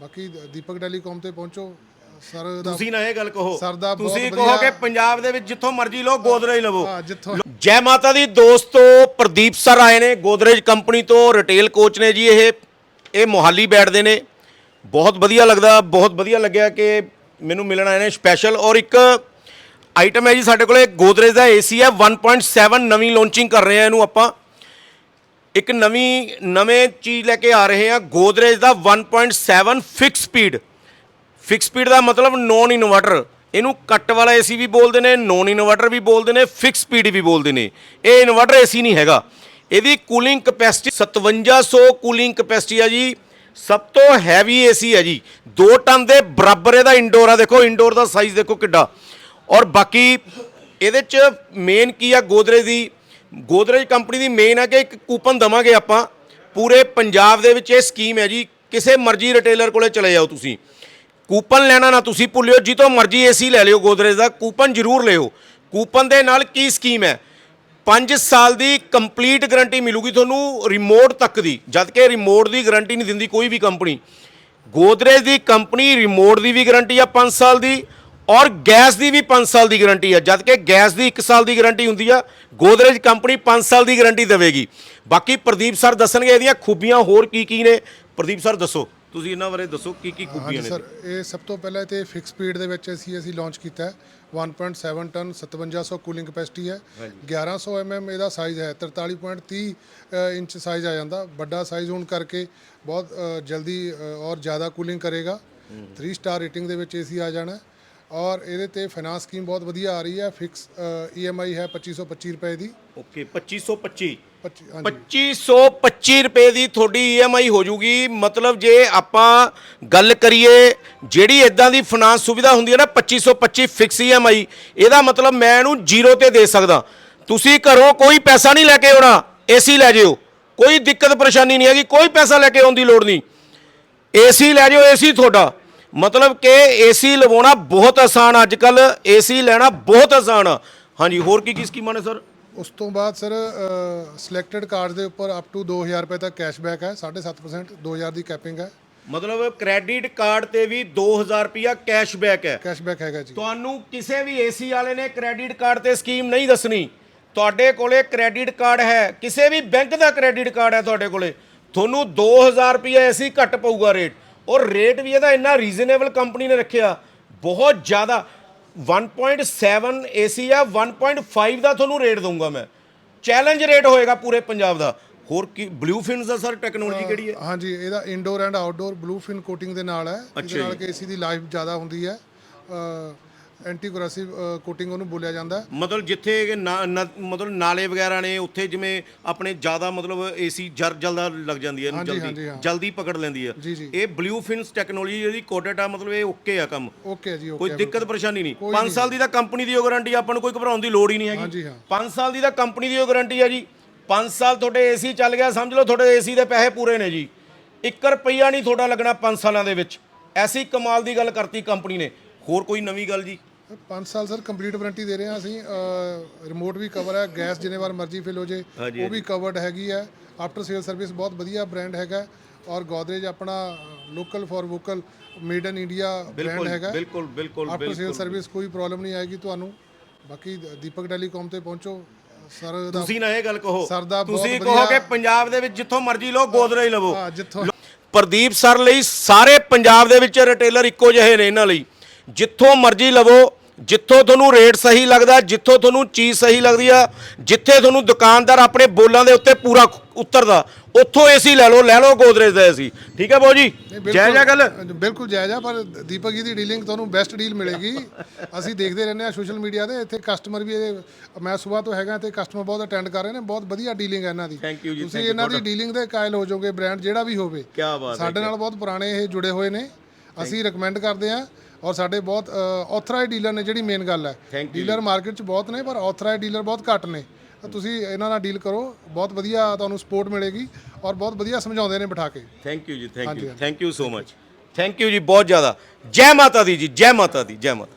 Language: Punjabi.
ਬਾਕੀ ਦੀਪਕ ਟੈਲੀਕਾਮ ਤੇ ਪਹੁੰਚੋ। ਸਰ ਦਾ ਤੁਸੀਂ ਨਾ ਇਹ ਗੱਲ ਕਹੋ। ਸਰ ਦਾ ਬਹੁਤ ਤੁਸੀਂ ਵਧੀਆ- ਕਹੋ ਕਿ ਪੰਜਾਬ ਦੇ ਵਿੱਚ ਜਿੱਥੋਂ ਮਰਜ਼ੀ ਲਓ ਗੋਦਰੇਜ ਲਵੋ। ਹਾਂ, ਜਿੱਥੋਂ ਜੈ ਮਾਤਾ ਦੀ ਦੋਸਤੋ ਪ੍ਰਦੀਪ ਸਰ ਆਏ ਨੇ ਗੋਦਰੇਜ ਕੰਪਨੀ ਤੋਂ ਰਿਟੇਲ ਕੋਚ ਨੇ ਜੀ ਇਹ ਇਹ ਮੋਹਾਲੀ ਬੈਠਦੇ ਨੇ। ਬਹੁਤ ਵਧੀਆ ਲੱਗਦਾ ਬਹੁਤ ਵਧੀਆ ਲੱਗਿਆ ਕਿ ਮੈਨੂੰ ਮਿਲਣ ਆਏ ਨੇ ਸਪੈਸ਼ਲ ਔਰ ਇੱਕ ਆਈਟਮ ਹੈ ਜੀ ਸਾਡੇ ਕੋਲੇ ਗੋਦਰੇਜ ਦਾ ਏਸੀ ਹੈ 1.7 ਨਵੀਂ ਲਾਂਚਿੰਗ ਕਰ ਰਹੇ ਆ ਇਹਨੂੰ ਆਪਾਂ। ਇੱਕ ਨਵੀਂ, ਨਵੇਂ ਚੀਜ਼ ਲੈ ਕੇ ਆ ਰਹੇ ਹਾਂ, ਗੋਦਰੇਜ ਦਾ 1.7 ਫਿਕਸ ਸਪੀਡ ਫਿਕਸ ਸਪੀਡ ਦਾ ਮਤਲਬ ਨੋਨ ਇਨਵਰਟਰ ਇਹਨੂੰ ਕੱਟ ਵਾਲਾ ਏਸੀ ਵੀ ਬੋਲਦੇ ਨੇ ਨੋਨ ਇਨਵਰਟਰ ਵੀ ਬੋਲਦੇ ਨੇ ਫਿਕਸ ਸਪੀਡ ਵੀ ਬੋਲਦੇ ਨੇ। ਇਹ ਇਨਵਰਟਰ ਏਸੀ ਨਹੀਂ ਹੈਗਾ। ਇਹਦੀ ਕੂਲਿੰਗ ਕਪੈਸਿਟੀ 5700 ਕੂਲਿੰਗ ਕਪੈਸਿਟੀ ਆ ਜੀ। ਸਭ ਤੋਂ ਹੈਵੀ ਏਸੀ ਹੈ ਜੀ। 2 ਟਨ ਦੇ ਬਰਾਬਰ ਇਹਦਾ ਇੰਡੋਰ ਆ। ਦੇਖੋ ਇੰਡੋਰ ਦਾ ਸਾਈਜ਼ ਦੇਖੋ ਕਿੱਡਾ। ਔਰ ਬਾਕੀ ਇਹਦੇ ਚ ਮੇਨ ਕੀ ਆ ਗੋਦਰੇਜ ਦੀ? ਗੋਦਰੇਜ ਕੰਪਨੀ ਦੀ ਮੇਨ ਹੈ ਕਿ ਇੱਕ ਕੂਪਨ ਦਵਾਂਗੇ ਆਪਾਂ। ਪੂਰੇ ਪੰਜਾਬ ਦੇ ਵਿੱਚ ਇਹ ਸਕੀਮ ਹੈ ਜੀ, ਕਿਸੇ ਮਰਜ਼ੀ ਰਿਟੇਲਰ ਕੋਲੇ ਚਲੇ ਜਾਓ ਤੁਸੀਂ। ਕੂਪਨ ਲੈਣਾ ਨਾ ਤੁਸੀਂ ਭੁੱਲਿਓ ਜਿੱਤੋਂ ਮਰਜ਼ੀ ਏਸੀ ਲੈ ਲਿਓ ਗੋਦਰੇਜ ਦਾ ਕੂਪਨ ਜ਼ਰੂਰ ਲਿਓ। ਕੂਪਨ ਦੇ ਨਾਲ ਕੀ ਸਕੀਮ ਹੈ? 5 ਸਾਲ ਦੀ ਕੰਪਲੀਟ ਗਾਰੰਟੀ ਮਿਲੂਗੀ ਤੁਹਾਨੂੰ ਰਿਮੋਟ ਤੱਕ ਦੀ ਜਦ ਕਿ ਰਿਮੋਟ ਦੀ ਗਾਰੰਟੀ ਨਹੀਂ ਦਿੰਦੀ ਕੋਈ ਵੀ ਕੰਪਨੀ ਗੋਦਰੇਜ ਦੀ ਕੰਪਨੀ ਰਿਮੋਟ ਦੀ ਵੀ ਗਾਰੰਟੀ ਆ 5 ਸਾਲ ਦੀ ਔਰ ਗੈਸ ਦੀ ਵੀ 5 ਸਾਲ ਦੀ ਗਾਰੰਟੀ ਆ। ਜਦ ਕਿ ਗੈਸ ਦੀ 1 ਸਾਲ ਦੀ ਗਾਰੰਟੀ ਹੁੰਦੀ ਆ ਗੋਦਰੇਜ ਕੰਪਨੀ 5 ਸਾਲ ਦੀ ਗਾਰੰਟੀ ਦੇਵੇਗੀ। ਬਾਕੀ ਪ੍ਰਦੀਪ ਸਰ ਦੱਸਣਗੇ ਇਹਦੀਆਂ ਖੂਬੀਆਂ ਹੋਰ ਕੀ ਕੀ ਨੇ। ਪ੍ਰਦੀਪ ਸਰ ਦੱਸੋ। ਤੁਸੀਂ ਇਹਨਾਂ ਬਾਰੇ ਦੱਸੋ ਕੀ ਕੀ ਖੂਬੀਆਂ ਨੇ ਸਰ ਇਹ ਸਭ ਤੋਂ ਪਹਿਲਾਂ ਤੇ ਫਿਕਸ ਸਪੀਡ ਦੇ ਵਿੱਚ ਅਸੀਂ ਅਸੀਂ ਲਾਂਚ ਕੀਤਾ ਹੈ। 1.7 ਟਨ 5700 ਕੂਲਿੰਗ ਕਪੈਸਿਟੀ ਹੈ। 1100 mm ਇਹਦਾ ਸਾਈਜ਼ ਹੈ। 43.30 ਅ, ਇੰਚ ਸਾਈਜ਼ ਆ ਜਾਂਦਾ। ਵੱਡਾ ਸਾਈਜ਼ ਹੋਣ ਕਰਕੇ ਬਹੁਤ ਜਲਦੀ ਔਰ ਜ਼ਿਆਦਾ ਕੂਲਿੰਗ ਕਰੇਗਾ। 3 ਸਟਾਰ ਰੇਟਿੰਗ ਦੇ ਵਿੱਚ ਏਸੀ ਆ ਜਾਣਾ ਹੈ। ਔਰ ਇਹਦੇ ਤੇ ਫਾਈਨਾਂਸ ਸਕੀਮ ਬਹੁਤ ਵਧੀਆ ਆ ਰਹੀ ਹੈ ਫਿਕਸ ਈਐਮਆਈ ਹੈ 2525 ਰੁਪਏ ਦੀ। ਓਕੇ 2525 ਪੱਚੀ- ਹਾਂਜੀ। 2525 ਰੁਪਏ ਦੀ ਤੁਹਾਡੀ EMI ਹੋ ਜੂਗੀ। ਮਤਲਬ ਜੇ ਆਪਾਂ ਗੱਲ ਕਰੀਏ ਜਿਹੜੀ ਇਦਾਂ ਦੀ ਫਾਈਨਾਂਸ ਸੁਵਿਧਾ ਹੁੰਦੀ ਹੈ ਨਾ 2525 ਫਿਕਸ EMI ਇਹਦਾ ਮਤਲਬ ਮੈਂ ਇਹਨੂੰ ਜ਼ੀਰੋ ਤੇ ਦੇ ਸਕਦਾ। ਤੁਸੀਂ ਘਰੋਂ ਕੋਈ ਪੈਸਾ ਨਹੀਂ ਲੈ ਕੇ ਆਉਣਾ ਏਸੀ ਲੈ ਜਿਓ। ਕੋਈ ਦਿੱਕਤ ਪਰੇਸ਼ਾਨੀ ਨਹੀਂ ਹੈਗੀ ਕੋਈ ਪੈਸਾ ਲੈ ਕੇ ਆਉਣ ਦੀ ਲੋੜ ਨਹੀਂ। ਏਸੀ ਲੈ ਜਿਓ ਏਸੀ ਤੁਹਾਡਾ। ਮਤਲਬ ਕਿ ਏਸੀ ਲਵਾਉਣਾ ਬਹੁਤ ਆਸਾਨ ਅੱਜ ਕੱਲ ਏਸੀ ਲੈਣਾ ਬਹੁਤ ਆਸਾਨ। ਆ ਹਾਂਜੀ ਹੋਰ ਕੀ ਕੀ ਸਕੀਮਾਂ ਨੇ ਸਰ? ਉਸ ਤੋਂ ਬਾਅਦ ਸਰ ਸਿਲੈਕਟਡ ਕਾਰਡ ਦੇ ਉੱਪਰ ਅਪ ਟੂ 2000 ਰੁਪਏ ਤੱਕ ਕੈਸ਼ਬੈਕ ਹੈ 7.5% 2000 ਦੀ ਕੈਪਿੰਗ ਹੈ। ਮਤਲਬ ਕ੍ਰੈਡਿਟ ਕਾਰਡ ਤੇ ਵੀ 2000 ਰੁਪਿਆ ਕੈਸ਼ਬੈਕ ਹੈ। ਕੈਸ਼ਬੈਕ ਹੈਗਾ ਜੀ। ਤੁਹਾਨੂੰ ਕਿਸੇ ਵੀ ਏਸੀ ਵਾਲੇ ਨੇ ਕ੍ਰੈਡਿਟ ਕਾਰਡ ਤੇ ਸਕੀਮ ਨਹੀਂ ਦੱਸਣੀ। ਤੁਹਾਡੇ ਕੋਲੇ ਕ੍ਰੈਡਿਟ ਕਾਰਡ ਹੈ ਕਿਸੇ ਵੀ ਬੈਂਕ ਦਾ ਕ੍ਰੈਡਿਟ ਕਾਰਡ ਹੈ ਤੁਹਾਡੇ ਕੋਲੇ। ਤੁਹਾਨੂੰ 2000 ਰੁਪਿਆ ਏਸੀ ਘੱਟ ਪਊਗਾ ਰੇਟ ਔਰ ਰੇਟ ਵੀ ਇਹਦਾ ਇੰਨਾ ਰੀਜ਼ਨੇਬਲ ਕੰਪਨੀ ਨੇ ਰੱਖਿਆ। ਬਹੁਤ ਜ਼ਿਆਦਾ। 1.7 ਏਸੀ ਆ 1.5 ਦਾ ਤੁਹਾਨੂੰ ਰੇਟ ਦਊਂਗਾ ਮੈਂ। ਚੈਲੰਜ ਰੇਟ ਹੋਏਗਾ ਪੂਰੇ ਪੰਜਾਬ ਦਾ। ਹੋਰ ਕੀ ਬਲੂ ਫਿਨਸ ਦਾ ਸਰ ਟੈਕਨੋਲੋਜੀ ਕਿਹੜੀ ਹੈ? ਹਾਂਜੀ ਇਹਦਾ indoor and outdoor blue fin coating ਦੇ ਨਾਲ ਹੈ। ਅੱਛਾ ਇਹਦੇ ਨਾਲ। ਕਿ ਏਸੀ ਦੀ ਲਾਈਫ ਜ਼ਿਆਦਾ ਹੁੰਦੀ ਹੈ। ਐਂਟੀ ਕੋਰੋਸਿਵ ਕੋਟਿੰਗ ਉਹਨੂੰ ਬੋਲਿਆ ਜਾਂਦਾ। ਮਤਲਬ ਜਿੱਥੇ ਕਿ ਨਾ- ਨਾ- ਮਤਲਬ ਨਾਲੇ ਵਗੈਰਾ ਨੇ ਉੱਥੇ ਜਿਵੇਂ ਆਪਣੇ ਜ਼ਿਆਦਾ ਮਤਲਬ ਏਸੀ ਜਰ ਜਲਦਾ ਲੱਗ ਜਾਂਦੀ ਹੈ ਇਹਨੂੰ ਹਾਂਜੀ, ਹਾਂਜੀ, ਜਲਦੀ ਹਾਂ। ਜਲਦੀ ਪਕੜ ਲੈਂਦੀ ਹੈ। ਜੀ, ਜੀ। ਇਹ ਬਲੂ ਫਿਨਸ ਟੈਕਨੋਲੋਜੀ ਇਹਦੀ ਕੋਡਡ ਆ ਮਤਲਬ ਇਹ ਓਕੇ ਆ ਕੰਮ। ਓਕੇ ਜੀ ਕੋਈ ਓਕੇ ਦਿੱਕਤ ਪਰੇਸ਼ਾਨੀ ਨਹੀਂ। ਕੋਈ 5 ਸਾਲ ਦੀ ਤਾਂ ਕੰਪਨੀ ਦੀ ਗਾਰੰਟੀ ਆਪਾਂ ਨੂੰ ਕੋਈ ਘਬਰਾਉਣ ਦੀ ਲੋੜ ਹੀ ਨਹੀਂ ਹੈਗੀ। ਹਾਂਜੀ, ਹਾਂ। 5 ਸਾਲ ਦੀ ਤਾਂ ਕੰਪਨੀ ਦੀ ਗਾਰੰਟੀ ਹੈ ਜੀ। 5 ਸਾਲ ਤੁਹਾਡੇ ਏਸੀ ਚੱਲ ਗਿਆ ਸਮਝ ਲਓ ਤੁਹਾਡੇ ਏਸੀ ਦੇ ਪੈਸੇ ਪੂਰੇ ਨੇ ਜੀ। 1 ਰੁਪਈਆ ਨਹੀਂ ਤੁਹਾਡਾ ਲੱਗਣਾ 5 ਸਾਲਾਂ ਦੇ ਵਿੱਚ। ਐਸੀ ਕਮਾਲ ਦੀ ਗੱਲ ਕਰਤੀ ਕੰਪਨੀ ਨੇ। ਹੋਰ ਕੋਈ ਨਵੀਂ ਗੱਲ ਜੀ? 5 ਸਾਲ ਸਰ ਕੰਪਲੀਟ ਵਾਰੰਟੀ ਦੇ ਰਹੇ ਹਾਂ ਅਸੀਂ ਰਿਮੋਟ ਵੀ ਕਵਰ ਹੈ ਗੈਸ ਜਿੰਨੇ ਵਾਰ ਮਰਜ਼ੀ ਫਿਲ ਹੋ ਜੇ ਉਹ ਵੀ ਕਵਰਡ ਹੈਗੀ ਹੈ। ਆਫਟਰ ਸੇਲ ਸਰਵਿਸ ਬਹੁਤ ਵਧੀਆ ਬ੍ਰਾਂਡ ਹੈਗਾ ਔਰ ਗੋਦਰੇਜ ਆਪਣਾ local for vocal made in India brand ਹੈਗਾ ਬਿਲਕੁਲ ਬਿਲਕੁਲ ਆਫਟਰ ਸੇਲ ਸਰਵਿਸ ਕੋਈ ਪ੍ਰੋਬਲਮ ਨਹੀਂ ਆਏਗੀ ਤੁਹਾਨੂੰ। ਬਾਕੀ ਦੀਪਕ ਟੈਲੀਕਾਮ ਤੇ ਪਹੁੰਚੋ। ਸਰ ਤੁਸੀਂ ਨਾ ਇਹ ਗੱਲ ਕਹੋ। ਸਰ ਦਾ ਬਹੁਤ ਤੁਸੀਂ ਕਹੋ ਕਿ ਪੰਜਾਬ ਦੇ ਵਿੱਚ ਜਿੱਥੋਂ ਮਰਜ਼ੀ ਲਓ ਗੋਦਰੇਜ ਲਵੋ। ਹਾਂ, ਜਿੱਥੋਂ ਪ੍ਰਦੀਪ ਸਰ ਲਈ ਸਾਰੇ ਪੰਜਾਬ ਦੇ ਵਿੱਚ ਰਿਟੇਲਰ ਇੱਕੋ ਜਿਹੇ ਨੇ ਇਹਨਾਂ ਲਈ। ਜਿੱਥੋਂ ਮਰਜ਼ੀ ਲਵੋ ਜਿੱਥੋਂ ਤੁਹਾਨੂੰ ਰੇਟ ਸਹੀ ਲੱਗਦਾ ਜਿੱਥੋਂ ਤੁਹਾਨੂੰ ਚੀਜ਼ ਸਹੀ ਲੱਗਦੀ ਆ ਜਿੱਥੇ ਤੁਹਾਨੂੰ ਦੁਕਾਨਦਾਰ ਆਪਣੇ ਬੋਲਾਂ ਦੇ ਉੱਤੇ ਪੂਰਾ ਉਤਰਦਾ ਉੱਥੋਂ ਏਸੀ ਲੈ ਲਓ ਲੈ ਲਓ ਗੋਦਰੇਜ ਦਾ ਏਸੀ ਠੀਕ ਹੈ ਬਾਊ ਜੀ? ਨਹੀਂ, ਜੈ ਜੈ ਗੱਲ। ਬਿਲਕੁਲ ਜਾਇਜ਼ ਆ ਪਰ ਦੀਪਕ ਜੀ ਦੀ ਡੀਲਿੰਗ ਤੁਹਾਨੂੰ ਬੈਸਟ ਡੀਲ ਮਿਲੇਗੀ। ਅਸੀਂ ਦੇਖਦੇ ਰਹਿੰਦੇ ਆ ਸੋਸ਼ਲ ਮੀਡੀਆ ਤੇ ਇੱਥੇ ਕਸਟਮਰ ਵੀ ਮੈਂ ਸਵੇਰ ਤੋਂ ਹੈਗਾ ਤੇ ਕਸਟਮਰ ਬਹੁਤ ਅਟੈਂਡ ਕਰ ਰਹੇ ਨੇ ਬਹੁਤ ਵਧੀਆ ਡੀਲਿੰਗ ਹੈ ਇਹਨਾਂ ਦੀ। ਤੁਸੀਂ ਇਹਨਾਂ ਦੀ ਡੀਲਿੰਗ ਦੇ ਕਾਇਲ ਹੋ ਜਾਓਗੇ ਬ੍ਰਾਂਡ ਜਿਹੜਾ ਵੀ ਹੋਵੇ। ਸਾਡੇ ਨਾਲ ਬਹੁਤ ਪੁਰਾਣੇ ਇਹ ਜੁੜੇ ਹੋਏ ਨੇ। ਅਸੀਂ ਰეკਮੈਂਡ ਕਰਦੇ ਆ ਔਰ ਸਾਡੇ ਬਹੁਤ ਆਥੋਰਾਈਜ਼ ਡੀਲਰ ਨੇ ਜਿਹੜੀ ਮੇਨ ਗੱਲ ਹੈ। ਡੀਲਰ ਮਾਰਕੀਟ 'ਚ ਬਹੁਤ ਨੇ ਪਰ ਆਥੋਰਾਈਜ਼ ਡੀਲਰ ਬਹੁਤ ਘੱਟ ਨੇ। ਤੁਸੀਂ ਇਹਨਾਂ ਨਾਲ ਡੀਲ ਕਰੋ ਬਹੁਤ ਵਧੀਆ ਤੁਹਾਨੂੰ ਸਪੋਰਟ ਮਿਲੇਗੀ ਔਰ ਬਹੁਤ ਵਧੀਆ ਸਮਝਾਉਂਦੇ ਨੇ ਬਿਠਾ ਕੇ ਥੈਂਕ ਯੂ ਜੀ thank you. Thank you so much thank you ਜੀ ਬਹੁਤ ਜ਼ਿਆਦਾ। ਜੈ ਮਾਤਾ ਦੀ ਜੀ ਜੈ ਮਾਤਾ ਦੀ ਜੈ ਮਾਤਾ